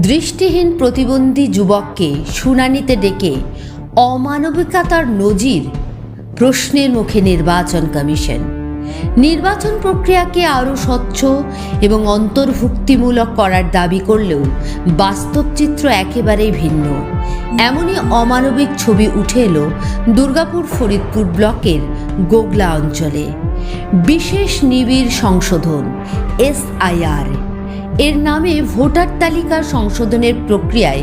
দৃষ্টিহীন প্রতিবন্ধী যুবককে শুনানিতে ডেকে অমানবিকতার নজির প্রশ্নের মুখে নির্বাচন কমিশন। নির্বাচন প্রক্রিয়াকে আরও স্বচ্ছ এবং অন্তর্ভুক্তিমূলক করার দাবি করলেও বাস্তব চিত্র একেবারেই ভিন্ন। এমনই অমানবিক ছবি উঠে এলো দুর্গাপুর ফরিদপুর ব্লকের গোগলা অঞ্চলে। বিশেষ নিবিড় সংশোধন, এসআইআর। এর নামে ভোটার তালিকা সংশোধনের প্রক্রিয়ায়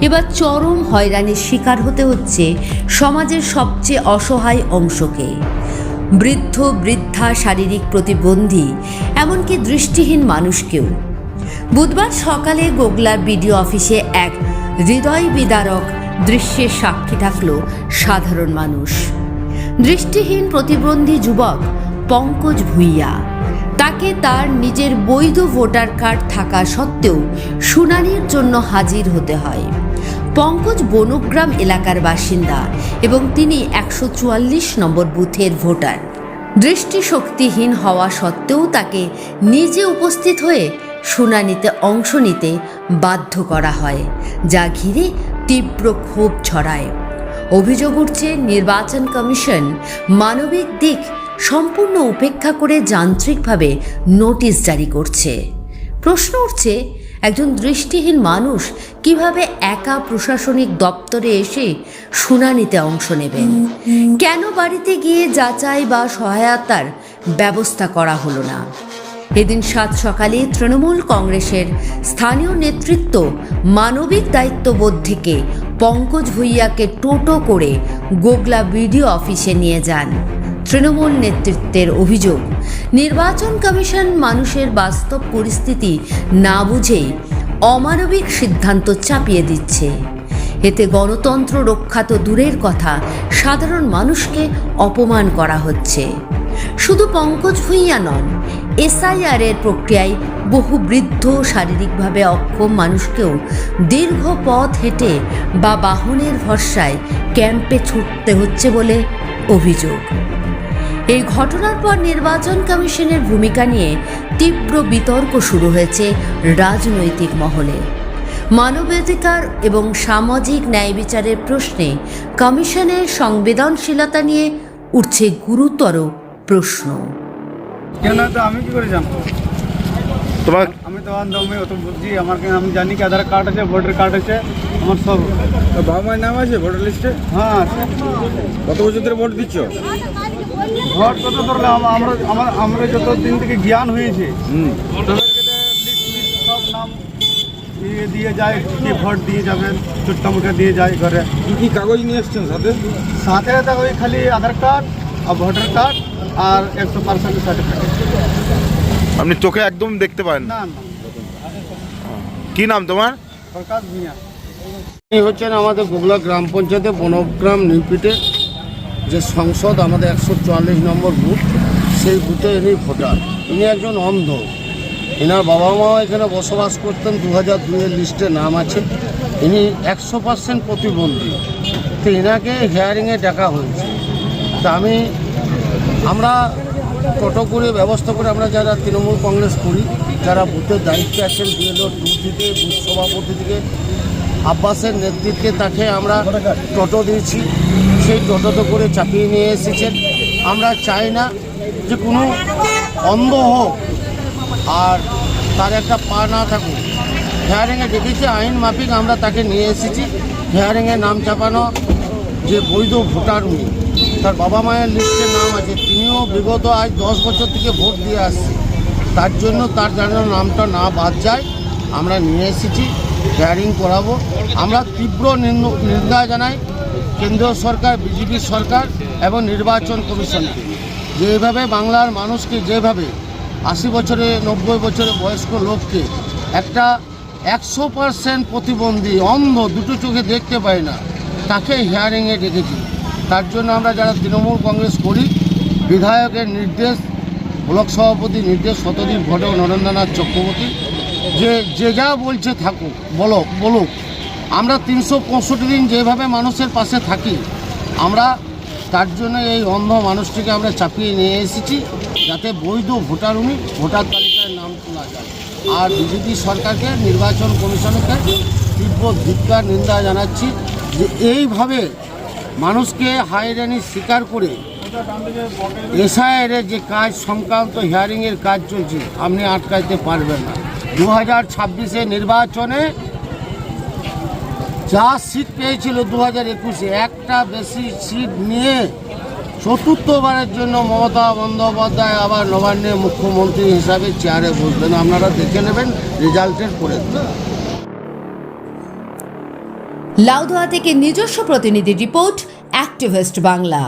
এবার চরম হয়রানির শিকার হতে হচ্ছে সমাজের সবচেয়ে অসহায় অংশকে। বৃদ্ধ, বৃদ্ধা, শারীরিক প্রতিবন্ধী, এমনকি দৃষ্টিহীন মানুষকেও। বুধবার সকালে গোগলার বিডিও অফিসে এক হৃদয় বিদারক দৃশ্যের সাক্ষী থাকল সাধারণ মানুষ। দৃষ্টিহীন প্রতিবন্ধী যুবক পঙ্কজ ভূঁইয়া। তাকে তার নিজের বৈধ ভোটার কার্ড থাকা সত্ত্বেও শুনানির জন্য হাজির হতে হয়। পঙ্কজ বনগ্রাম এলাকার বাসিন্দা এবং তিনি একশো চুয়াল্লিশ নম্বর বুথের ভোটার। দৃষ্টিশক্তিহীন হওয়া সত্ত্বেও তাকে নিজে উপস্থিত হয়ে শুনানিতে অংশ নিতে বাধ্য করা হয়, যা ঘিরে তীব্র ক্ষোভ ছড়ায়। অভিযোগ উঠছে, নির্বাচন কমিশন মানবিক দিক সম্পূর্ণ উপেক্ষা করে যান্ত্রিকভাবে নোটিশ জারি করছে। প্রশ্ন উঠছে, একজন দৃষ্টিহীন মানুষ কীভাবে একা প্রশাসনিক দপ্তরে এসে শুনানিতে অংশ নেবেন? কেন বাড়িতে গিয়ে যাচাই বা সহায়তার ব্যবস্থা করা হলো না? এদিন সাত সকালে তৃণমূল কংগ্রেসের স্থানীয় নেতৃত্ব মানবিক দায়িত্ববোধ থেকে পঙ্কজ ভূঁইয়াকে টোটো করে গোগলা বিডিও অফিসে নিয়ে যান। তৃণমূল নেতৃত্বের অভিযোগ, নির্বাচন কমিশন মানুষের বাস্তব পরিস্থিতি না বুঝেই অমানবিক সিদ্ধান্ত চাপিয়ে দিচ্ছে। এতে গণতন্ত্র রক্ষা তো দূরের কথা, সাধারণ মানুষকে অপমান করা হচ্ছে। শুধু পঙ্কজ ভূঁইয়া নন এসআইআর এর প্রক্রিয়ায় বহু বৃদ্ধ শারীরিকভাবে অক্ষম মানুষকেও দীর্ঘ পথ হেঁটে বা বাহনের ভরসায় ক্যাম্পে ছুটতে হচ্ছে বলে অভিযোগ। এই ঘটনার পর নির্বাচন কমিশনের ভূমিকা নিয়ে তীব্র বিতর্ক শুরু হয়েছে রাজনৈতিক মহলে। মানবাধিকার এবং সামাজিক ন্যায় বিচারের প্রশ্নে কমিশনের সংবেদনশীলতা নিয়ে উঠছে গুরুতর প্রশ্ন। কেন তো আমি কি করে জানব? তোমার আমি তো অত বুঝছি আমার আমি জানি কি আধার কার্ড আছে ভোটার কার্ড আছে আমার সব। বাবা মায়ের নাম আছে ভোটার লিস্টে? হ্যাঁ আছে। কত বছর ধরে ভোট দিচ্ছ? ভোট কত ধরলে আমরা আমার আমরা যত দিন থেকে জ্ঞান হয়েছে সব নাম দিয়ে দিয়ে যায় কে ভোট দিয়ে যাবেন চুট্টা মুঠে দিয়ে যায় ঘরে। কি কি কাগজ নিয়ে এসছেন সাথে? সাথে ওই খালি আধার কার্ড ভোটার কার্ড আর একশো পার্সেন্ট সার্টিফিকেট আপনি চোখে একদম দেখতে পারেন না। কি নাম তোমার? প্রকাশ ভূঁইয়া ইনি হচ্ছেন আমাদের গোগলা গ্রাম পঞ্চায়েতে বনগ্রাম নিউপিটে যে সংসদ আমাদের একশো চুয়াল্লিশ নম্বর বুথ সেই বুথে ইনি ভোটার। ইনি একজন অন্ধ। এনার বাবা মাও এখানে বসবাস করতেন দু হাজার দুইয়ের লিস্টে নাম আছে। ইনি একশো পার্সেন্ট প্রতিবন্ধী। তো এনাকে হেয়ারিংয়ে ডাকা হয়েছে। তা আমি, আমরা টোটো করে ব্যবস্থা করে আমরা যারা তৃণমূল কংগ্রেস করি, যারা বুথের দায়িত্বে আছেন, বিএলও টু থেকে, বুথ সভাপতি থেকে, আব্বাসের নেতৃত্বে তাকে আমরা টোটো দিয়েছি। সেই টোটোতে করে চাপিয়ে নিয়ে এসেছেন। আমরা চাই না যে কোনো অন্ধ হোক। আর তার একটা পা না থাকুক। হেয়ারিংয়ে দেখেছি, আইন মাফিক আমরা তাকে নিয়ে এসেছি। হেয়ারিংয়ে নাম চাপানো যে বৈধ ভোটার উনি তার বাবা মায়ের লিস্টে নাম আছে। তিনিও বিগত আজ দশ বছর থেকে ভোট দিয়ে আসছে তার জন্য তার যেন নামটা না বাদ যায়, আমরা নিয়ে এসেছি হেয়ারিং করাবো। আমরা তীব্র নিন্দ- জানাই কেন্দ্রীয় সরকার, বিজেপি সরকার এবং নির্বাচন কমিশনকে যেভাবে বাংলার মানুষকে যেভাবে আশি বছরে, নব্বই বছরে বয়স্ক লোককে একটা একশো পার্সেন্ট প্রতিবন্ধী অন্ধ দুটো চোখে দেখতে পায় না তাকে হিয়ারিংয়ে ডেকেছি। তার জন্য আমরা যারা তৃণমূল কংগ্রেস করি, বিধায়কের নির্দেশ, ব্লক সভাপতি নির্দেশ, শতদীপ ঘটক, নরেন্দ্রনাথ চক্রবর্তী, যে যে যা বলছে থাকুক, বলো, বলুক। আমরা তিনশো পঁয়ষট্টি দিন যেভাবে মানুষের পাশে থাকি, আমরা তার জন্য এই অন্ধ মানুষটিকে আমরা চাপিয়ে নিয়ে এসেছি, যাতে বৈধ ভোটার উনি ভোটার তালিকায় নাম তোলা যায়। আর বিজেপি সরকারকে, নির্বাচন কমিশনকে তীব্র ধিক্কার, নিন্দা জানাচ্ছি যে এইভাবে মানুষকে হাইরানির স্বীকার করে এসআইয়ের যে কাজ সংক্রান্ত হিয়ারিংয়ের কাজ চলছে, আপনি আটকাইতে পারবেন না। দু হাজার ছাব্বিশে নির্বাচনে যা সিট পেয়েছিল দু হাজার একুশে, একটা বেশি সিট নিয়ে চতুর্থবারের জন্য মমতা বন্দ্যোপাধ্যায় আবার নবান্নে মুখ্যমন্ত্রী হিসাবে চেয়ারে বসবেন। আপনারা দেখে নেবেন রেজাল্টের পরে। লাউদোয়া থেকে নিজস্ব প্রতিনিধি রিপোর্ট অ্যাক্টিভিস্ট বাংলা।